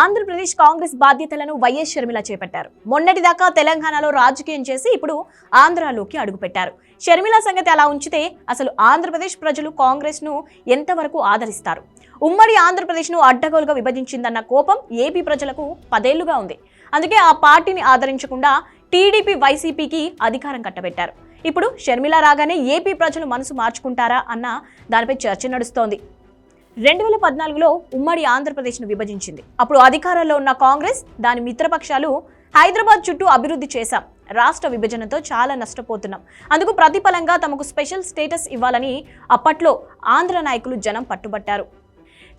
ఆంధ్రప్రదేశ్ కాంగ్రెస్ బాధ్యతలను వైఎస్ షర్మిల చేపట్టారు. మొన్నటిదాకా తెలంగాణలో రాజకీయం చేసి ఇప్పుడు ఆంధ్రాలోకి అడుగుపెట్టారు. షర్మిల సంగతి అలా ఉంచితే అసలు ఆంధ్రప్రదేశ్ ప్రజలు కాంగ్రెస్ను ఎంతవరకు ఆదరిస్తారు? ఉమ్మడి ఆంధ్రప్రదేశ్ను అడ్డగోలుగా విభజించిందన్న కోపం ఏపీ ప్రజలకు పదేళ్ళుగా ఉంది. అందుకే ఆ పార్టీని ఆదరించకుండా టీడీపీ వైసీపీకి అధికారం కట్టబెట్టారు. ఇప్పుడు షర్మిల రాగానే ఏపీ ప్రజలు మనసు మార్చుకుంటారా అన్న దానిపై చర్చ నడుస్తోంది. రెండు వేల పద్నాలుగులో ఉమ్మడి ఆంధ్రప్రదేశ్ను విభజించింది. అప్పుడు అధికారంలో ఉన్న కాంగ్రెస్ దాని మిత్రపక్షాలు హైదరాబాద్ చుట్టూ అభివృద్ధి చేశాం. రాష్ట్ర విభజనతో చాలా నష్టపోతున్నాం. అందుకు ప్రతిఫలంగా తమకు స్పెషల్ స్టేటస్ ఇవ్వాలని అప్పట్లో ఆంధ్ర నాయకులు జనం పట్టుబట్టారు.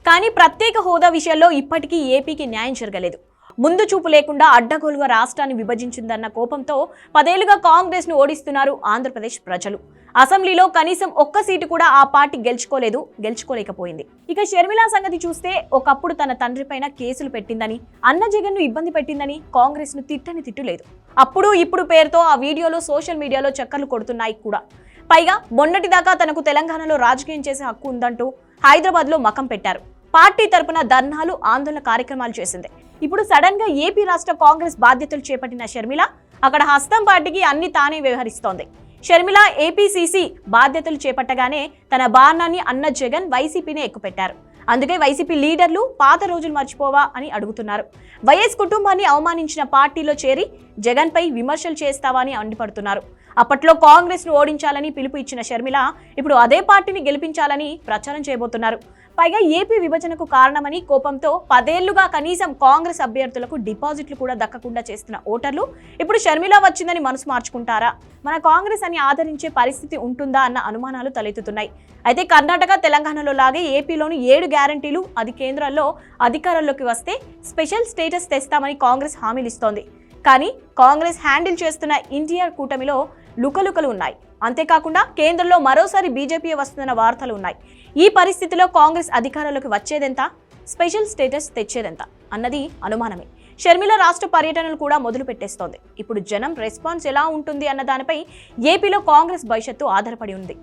కానీ ప్రత్యేక హోదా విషయంలో ఇప్పటికీ ఏపీకి న్యాయం జరగలేదు. ముందు చూపు లేకుండా అడ్డగోలుగా రాష్ట్రాన్ని విభజించిందన్న కోపంతో పదేళ్ళుగా కాంగ్రెస్ను ఓడిస్తున్నారు ఆంధ్రప్రదేశ్ ప్రజలు. అసెంబ్లీలో కనీసం ఒక్క సీటు కూడా ఆ పార్టీ గెలుచుకోలేదు గెలుచుకోలేకపోయింది. ఇక షర్మిల సంగతి చూస్తే ఒకప్పుడు తన తండ్రి పైన కేసులు పెట్టిందని అన్న జగన్ను ఇబ్బంది పెట్టిందని కాంగ్రెస్ను తిట్టని తిట్టులేదు అప్పుడు ఇప్పుడు పేరుతో ఆ వీడియోలో సోషల్ మీడియాలో చక్కర్లు కొడుతున్నాయి కూడా. పైగా మొన్నటిదాకా తనకు తెలంగాణలో రాజకీయం చేసే హక్కు ఉందంటూ హైదరాబాద్లో మకం పెట్టారు. పార్టీ తరపున ధర్నాలు ఆందోళన కార్యక్రమాలు చేసింది. ఇప్పుడు సడన్గా ఏపీ రాష్ట్ర కాంగ్రెస్ బాధ్యతలు చేపట్టిన షర్మిల అక్కడ హస్తం పార్టీకి అన్ని తానే వ్యవహరిస్తోంది. షర్మిల ఏపీసీసీ బాధ్యతలు చేపట్టగానే తన బాణాన్ని అన్న జగన్ వైసీపీని ఎక్కుపెట్టారు. అందుకే వైసీపీ లీడర్లు పాత రోజులు మర్చిపోవా అని అడుగుతున్నారు. వైఎస్ కుటుంబాన్ని అవమానించిన పార్టీలో చేరి జగన్పై విమర్శలు చేస్తావా అని అండిపడుతున్నారు. అప్పట్లో కాంగ్రెస్ను ఓడించాలని పిలుపు ఇచ్చిన షర్మిల ఇప్పుడు అదే పార్టీని గెలిపించాలని ప్రచారం చేయబోతున్నారు. పైగా ఏపీ విభజనకు కారణమని కోపంతో పదేళ్ళుగా కనీసం కాంగ్రెస్ అభ్యర్థులకు డిపాజిట్లు కూడా దక్కకుండా చేస్తున్న ఓటర్లు ఇప్పుడు షర్మిల వచ్చిందని మనసు మార్చుకుంటారా? మన కాంగ్రెస్ అని ఆదరించే పరిస్థితి ఉంటుందా అన్న అనుమానాలు తలెత్తుతున్నాయి. అయితే కర్ణాటక తెలంగాణలో లాగే ఏపీలోని ఏడు గ్యారంటీలు అది కేంద్రాల్లో అధికారంలోకి వస్తే స్పెషల్ స్టేటస్ తెస్తామని కాంగ్రెస్ హామీలిస్తోంది. కానీ కాంగ్రెస్ హ్యాండిల్ చేస్తున్న ఇండియా కూటమిలో లుకలుకలు ఉన్నాయి. అంతేకాకుండా కేంద్రంలో మరోసారి బీజేపీ వస్తుందన్న వార్తలు ఉన్నాయి. ఈ పరిస్థితిలో కాంగ్రెస్ అధికారంలోకి వచ్చేదెంత? Special status తెచ్చేదెంత? అన్నది అనుమానమే. షర్మిల రాష్ట్ర పర్యటనలు కూడా మొదలు పెట్టేస్తోంది. ఇప్పుడు జనం రెస్పాన్స్ ఎలా ఉంటుంది అన్న దానిపై ఏపీలో కాంగ్రెస్ భవిష్యత్తు ఆధారపడి ఉంది.